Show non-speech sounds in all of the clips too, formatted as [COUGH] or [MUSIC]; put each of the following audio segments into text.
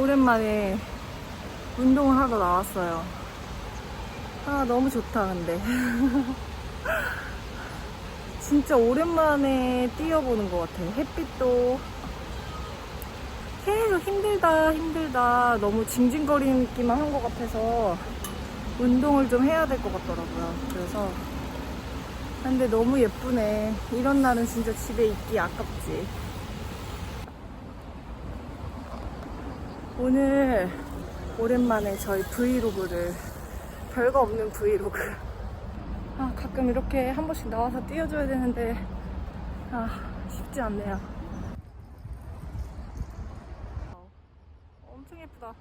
오랜만에 운동을 하러 나왔어요. 아, 너무 좋다, 근데. [LAUGHS] 진짜 오랜만에 뛰어보는 것 같아요. 햇빛도 계속 힘들다, 힘들다. 너무 징징거리기만 한 것 같아서 운동을 좀 해야 될 것 같더라고요. 그래서. 근데 너무 예쁘네. 이런 날은 진짜 집에 있기 아깝지. 오늘 오랜만에 저희 브이로그를 별거 없는 브이로그. 아 가끔 이렇게 한 번씩 나와서 띄워줘야 되는데 아 쉽지 않네요. 엄청 예쁘다.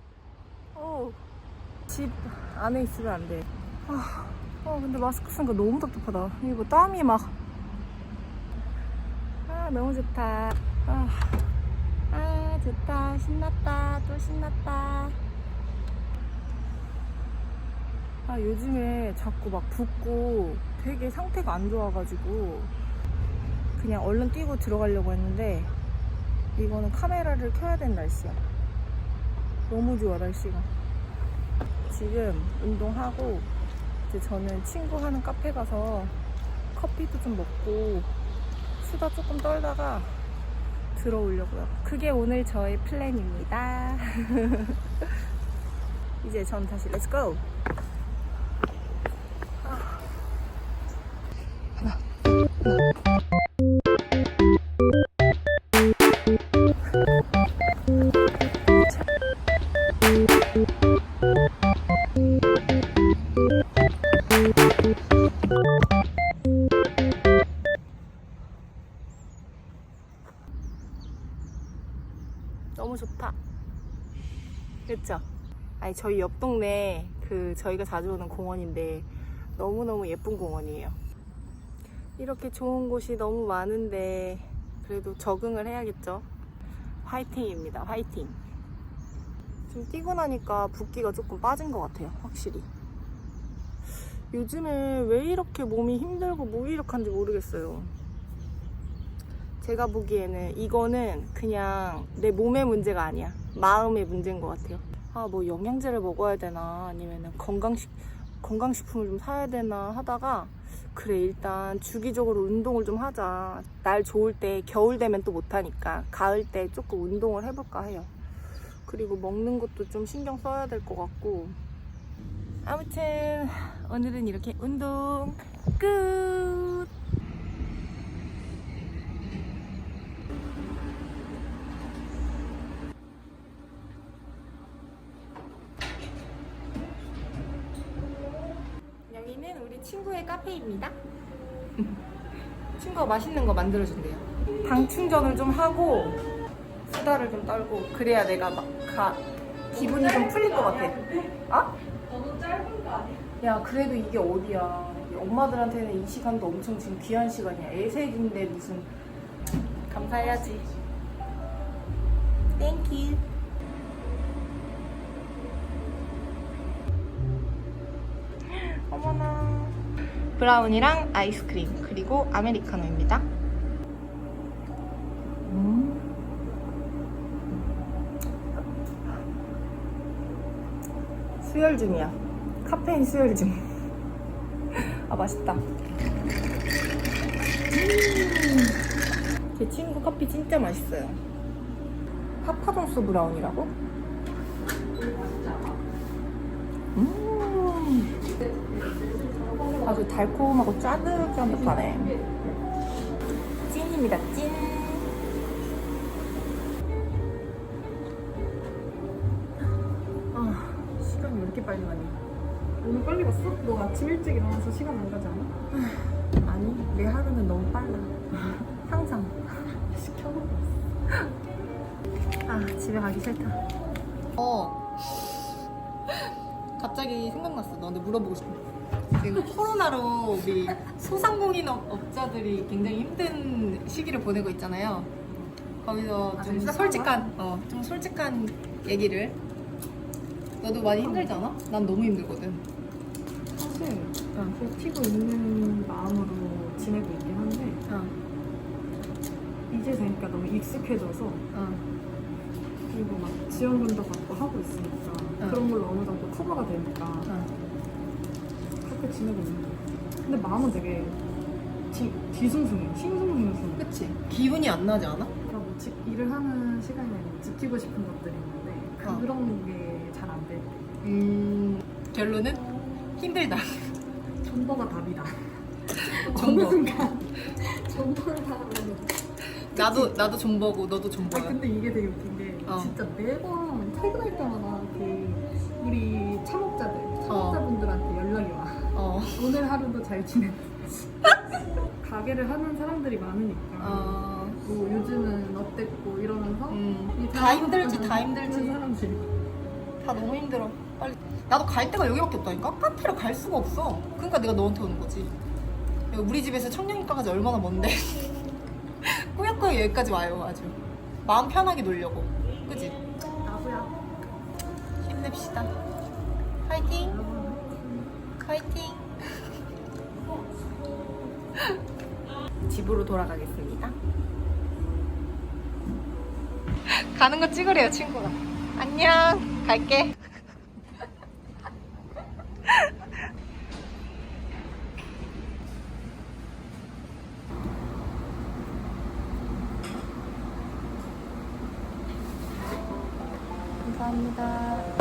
어집 안에 있으면 안돼. 아 어, 근데 마스크 쓰니까 너무 답답하다. 이거 땀이 막. 아 너무 좋다. 아. 아 좋다. 신났다. 또 신났다. 아 요즘에 자꾸 막 붓고 되게 상태가 안 좋아가지고 그냥 얼른 뛰고 들어가려고 했는데 이거는 카메라를 켜야 되는 날씨야 너무 좋아 날씨가. 지금 운동하고 이제 저는 친구 하는 카페 가서 커피도 좀 먹고 수다 조금 떨다가 들어오려고요. 그게 오늘 저의 플랜입니다. [LAUGHS] 이제 전 다시 렛츠고! 너무 좋다. 그쵸? 아니, 저희 옆 동네 그 저희가 자주 오는 공원인데 너무너무 예쁜 공원이에요. 이렇게 좋은 곳이 너무 많은데 그래도 적응을 해야겠죠? 화이팅입니다. 화이팅. 좀 뛰고 나니까 붓기가 조금 빠진 것 같아요. 확실히. 요즘에 왜 이렇게 몸이 힘들고 무기력한지 모르겠어요. 제가 보기에는 이거는 그냥 내 몸의 문제가 아니야. 마음의 문제인 것 같아요. 아, 뭐 영양제를 먹어야 되나 아니면 건강식, 건강식품을 좀 사야 되나 하다가 그래, 일단 주기적으로 운동을 좀 하자. 날 좋을 때, 겨울 되면 또 못하니까 가을 때 조금 운동을 해볼까 해요. 그리고 먹는 것도 좀 신경 써야 될 것 같고. 아무튼 오늘은 이렇게 운동 끝! 여기는 우리 친구의 카페입니다. [LAUGHS] 친구가 맛있는 거 만들어준대요. 당 충전을 좀 하고 수다를 좀 떨고 그래야 내가 막 가, 기분이 좀 풀릴 것 같아. 아? 너무 짧은 거 아니야? 야 그래도 이게 어디야. 엄마들한테는 이 시간도 엄청 지금 귀한 시간이야. 애색인데 무슨 감사해야지. 땡큐. 브라운이랑 아이스크림 그리고 아메리카노입니다. 음. 수혈 중이야. 카페인 수혈 중. [LAUGHS] 아 맛있다. 음. 제 친구 커피 진짜 맛있어요. 파파돈스 브라운이라고? 음. 아주 달콤하고 짜득짜득하네. 찐입니다, 찐. 아, 시간이 왜 이렇게 빨리 가니? 오늘 빨리 갔어? 너 아침 일찍 일어나서 시간 안 가지 않아? 아니, 내 하루는 너무 빨라. [LAUGHS] 항상. [LAUGHS] 시켜놓고 아, 집에 가기 싫다. 어. [LAUGHS] 갑자기 생각났어. 너한테 물어보고 싶어. 지금 코로나로 우리 소상공인 업- 업자들이 굉장히 힘든 시기를 보내고 있잖아요. 거기서 아, 좀 진짜? 솔직한, 어, 좀 솔직한 얘기를. 너도 많이 힘들지 않아? 난 너무 힘들거든. 사실 그냥 버티고 있는 마음으로 지내고 있긴 한데 어, 이제 되니까 너무 익숙해져서 어. 그리고 막 지원금도 받고 하고 있으니까 응. 그런 걸로 어느 정도 커버가 되니까 그렇게 지내고 있는 거예요. 근데 마음은 되게 뒤, 뒤숭숭해. 싱숭생숭. 그치 기분이 안 나지 않아? 그러니까 뭐 지, 일을 하는 시간에 뭐 지키고 싶은 것들이 있는데 어. 그런 게 잘안될 때. 음 결론은 힘들다 존버가 답이다. 존버. 어느 순간 존버를 하면 나도 나도 존버고 너도 아 존버야 근데 이게 되게 웃긴 게 어. 진짜 매번 퇴근할 때마다 그 우리 창업자들 창업자 오늘 하루도 잘 지냈지. 가게를 하는 사람들이 많으니까 어. 뭐 요즘은 어땠고 이러면서 음. 이다 힘들지 다 힘들지 하는 사람들이 다 너무 힘들어. 빨리. 나도 갈 데가 여기밖에 없다니까? 카페를 갈 수가 없어. 그러니까 내가 너한테 오는 거지. 우리 집에서 청량리까지 얼마나 먼데. [LAUGHS] 꾸역꾸역 여기까지 와요, 아주. 마음 편하게 놀려고. 그지? 나도야. 힘냅시다. 화이팅! 화이팅! 집으로 돌아가겠습니다. 가는 거 찍으래요, 친구가. 안녕! 갈게. 감사합니다.